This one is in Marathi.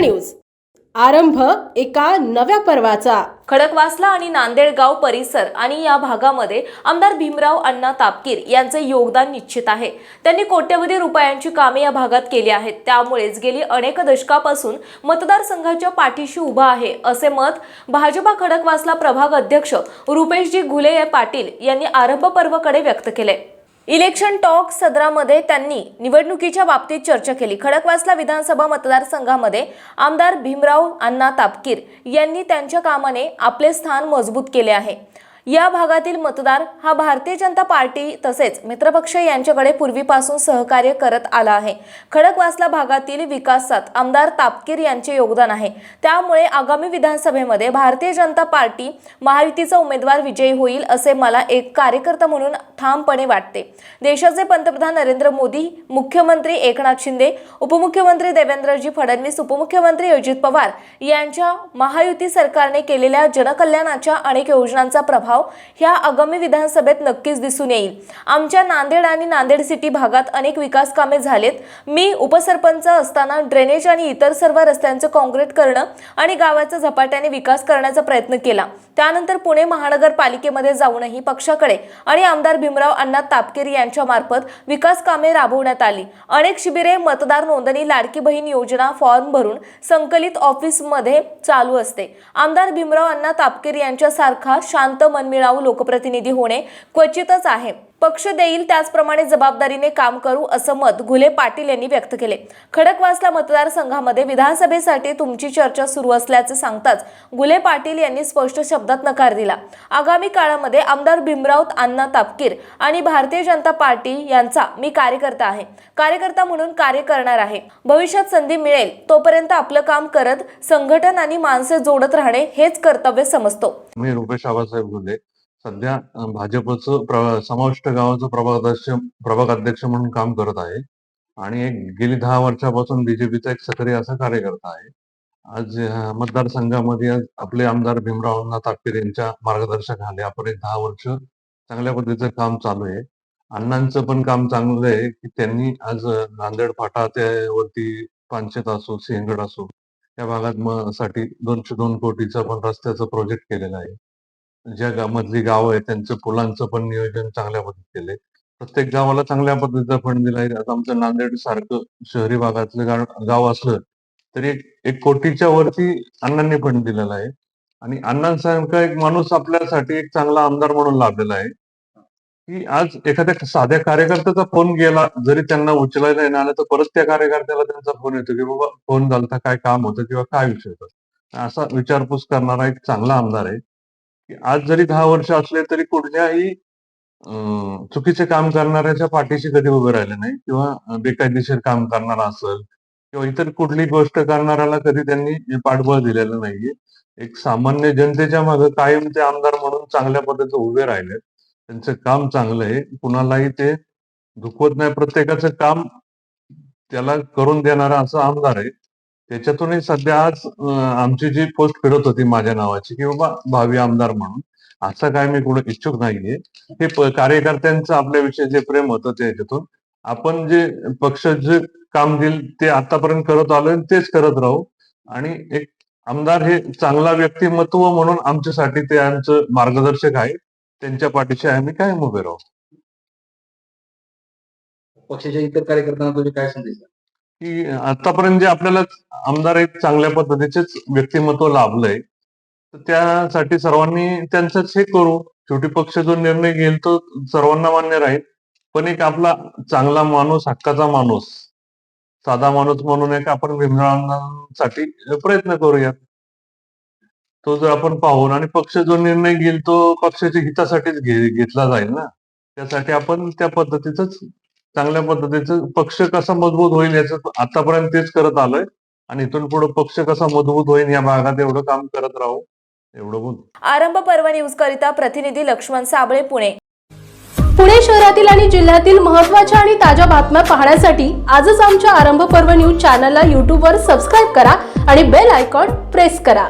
न्यूज. आरंभ एका नव्या पर्वाचा. खडकवासला आणि नांदेड गाव परिसर आणि या भागामध्ये आमदार भीमराव अण्णा तापकीर यांचे योगदान निश्चित आहे. त्यांनी कोट्यवधी रुपयांची कामे या भागात केली आहेत. त्यामुळेच गेली अनेक दशकापासून मतदारसंघाच्या पाठीशी उभा आहे असे मत भाजपा खडकवासला प्रभाग अध्यक्ष रुपेशजी घुले पाटील यांनी आरंभ पर्वकडे व्यक्त केले. इलेक्शन टॉक सदरामध्ये त्यांनी निवडणुकीच्या बाबतीत चर्चा केली. खडकवासला विधानसभा मतदारसंघामध्ये आमदार भीमराव अण्णा तापकीर यांनी त्यांच्या कामाने आपले स्थान मजबूत केले आहे. या भागातील मतदार हा भारतीय जनता पार्टी तसेच मित्रपक्ष यांच्याकडे पूर्वीपासून सहकार्य करत आला आहे. खडकवासला भागातील विकासात आमदार तापकीर यांचे योगदान आहे. त्यामुळे आगामी विधानसभेमध्ये भारतीय जनता पार्टी महायुतीचा उमेदवार विजयी होईल असे मला एक कार्यकर्ता म्हणून ठामपणे वाटते. देशाचे पंतप्रधान नरेंद्र मोदी मुख्यमंत्री एकनाथ शिंदे उपमुख्यमंत्री देवेंद्रजी फडणवीस उपमुख्यमंत्री अजित पवार यांच्या महायुती सरकारने केलेल्या जनकल्याणाच्या अनेक योजनांचा प्रभाव ह्या आगामी विधानसभेत नक्कीच दिसून येईल. आमच्या नांदेड आणि नांदेड सिटी भागात अनेक विकास कामे झालेत. मी उपसरपंच असताना ड्रेनेज आणि इतर सर्व रस्त्यांचं काँक्रीट करणं आणि गावाचा झपाट्याने विकास करण्याचा प्रयत्न केला. त्यानंतर पुणे महानगरपालिकेमध्ये जाऊनही पक्षाकडे आणि आमदार भीमराव अण्णा तापकीर यांच्या मार्फत विकास कामे राबवण्यात आली. अनेक शिबिरे मतदार नोंदणी लाडकी बहीण योजना फॉर्म भरून संकलित ऑफिसमध्ये चालू असते. आमदार भीमराव अण्णा तापकीर यांच्यासारखा शांत मन मिळावू लोकप्रतिनिधी होणे क्वचितच आहे. पक्ष देईल त्याचप्रमाणे जबाबदारीने काम करू असं मत घुले पाटील यांनी व्यक्त केले. खडकवासला मतदारसंघामध्ये विधानसभेसाठी तुमची चर्चा सुरू असल्याचे सांगताच घुले पाटील यांनी स्पष्ट शब्दात नकार दिला. आगामी काळामध्ये आमदार भीमराव अण्णा तापकीर आणि भारतीय जनता पार्टी यांचा मी कार्यकर्ता आहे. कार्यकर्ता म्हणून कार्य करणार आहे. भविष्यात संधी मिळेल तोपर्यंत आपलं काम करत संघटन आणि माणसे जोडत राहणे हेच कर्तव्य समजतो. मी रुपेश आबासाहेब घुले. सध्या भाजपचं समाविष्ट गावाचं प्रभागाध्यक्ष प्रभाग अध्यक्ष म्हणून काम करत आहे. आणि एक गेली दहा वर्षापासून बीजेपीचा एक सक्रिय असा कार्यकर्ता आहे. आज मतदारसंघामध्ये आज आपले आमदार भीमराव तापकीर यांच्या मार्गदर्शनाखाली आपण एक दहा वर्ष चांगल्या पद्धतीचं काम चालू आहे. अण्णांचं पण काम चांगलं आहे की त्यांनी आज नांदेड फाटा त्यावरती वरती पानशेत असो सिंहगड असो या भागात साठी दोनशे दोन कोटीचा पण रस्त्याचं प्रोजेक्ट केलेला आहे. ज्या गावामधली गावं आहेत त्यांचं पुलांचं पण नियोजन चांगल्या पद्धतीने केलंय. प्रत्येक गावाला चांगल्या पद्धतीचा फंड दिलाय आता आमचं नांदेड सारखं शहरी भागातलं गाव- गाव असलं तरी एक एक कोटीच्या वरती अण्णांनी फंड दिलेला आहे. आणि अण्णांसारखा एक माणूस आपल्यासाठी एक चांगला आमदार म्हणून लाभलेला आहे. की आज एखाद्या साध्या कार्यकर्त्याचा फोन गेला जरी त्यांना उचलायला येणार आलं तर परत त्या कार्यकर्त्याला त्यांचा फोन येतो की बाबा फोन झालता काय काम होतं किंवा काय विषय होता. असा विचारपूस करणारा एक चांगला आमदार आहे. आज जरी दहा वर्ष असले तरी कुठल्याही चुकीचे काम करणाऱ्याच्या पाठीशी कधी उभे राहिले नाही किंवा बेकायदेशीर काम करणारा असेल किंवा इतर कुठली गोष्ट करणाऱ्याला कधी त्यांनी पाठबळ दिलेलं नाहीये. एक सामान्य जनतेच्या मागे कायम ते आमदार म्हणून चांगल्या पद्धतीने उभे राहिलेत. त्यांचं काम चांगलं आहे. कुणालाही ते दुखवत नाही. प्रत्येकाचं काम त्याला करून देणारा असा आमदार आहे. त्याच्यातूनही सध्या आज आमची जी पोस्ट फिरत होती माझ्या नावाची की बाबा भावी आमदार म्हणून असं काय मी कुठे इच्छुक नाहीये. हे कार्यकर्त्यांचं आपल्याविषयी जे प्रेम होतं त्याच्यातून आपण जे पक्ष जे काम देईल ते आतापर्यंत करत आलोय तेच करत राहू. आणि एक आमदार हे चांगला व्यक्तिमत्व म्हणून आमच्यासाठी ते आमचं मार्गदर्शक आहे. त्यांच्या पाठीशी आम्ही काय उभे राहू. पक्षाच्या इतर कार्यकर्त्यांना तुम्ही काय संदेश की आतापर्यंत जे आपल्याला आमदार एक चांगल्या पद्धतीचेच व्यक्तिमत्व लाभलंय तर त्यासाठी सर्वांनी त्यांचंच हे करू. शेवटी पक्ष जो निर्णय घेईल तो सर्वांना मान्य राहील. पण एक आपला चांगला माणूस हक्काचा माणूस साधा माणूस म्हणून एक आपण भीमरावांसाठी प्रयत्न करूयात. तो जर आपण पाहून आणि पक्ष जो निर्णय घेईल तो पक्षाच्या हितासाठीच घे- घेतला जाईल ना. त्यासाठी आपण त्या पद्धतीच चांगल्या पद्धतीचं पक्ष कसा मजबूत होईल याचं आतापर्यंत तेच करत आलोय. आणि इथून पुढे पक्ष कसा मजबूत होईल या भागात एवढं काम करत राहू एवढं बोल. आरंभ पर्व न्यूज करिता प्रतिनिधी लक्ष्मण साबळे पुणे. पुणे शहरातील आणि जिल्ह्यातील महत्त्वाच्या आणि ताज्या बातम्या पाहण्यासाठी आजच आमच्या आरंभ पर्व न्यूज चॅनलला यूट्यूबवर सबस्क्राईब करा आणि बेल आयकॉन प्रेस करा.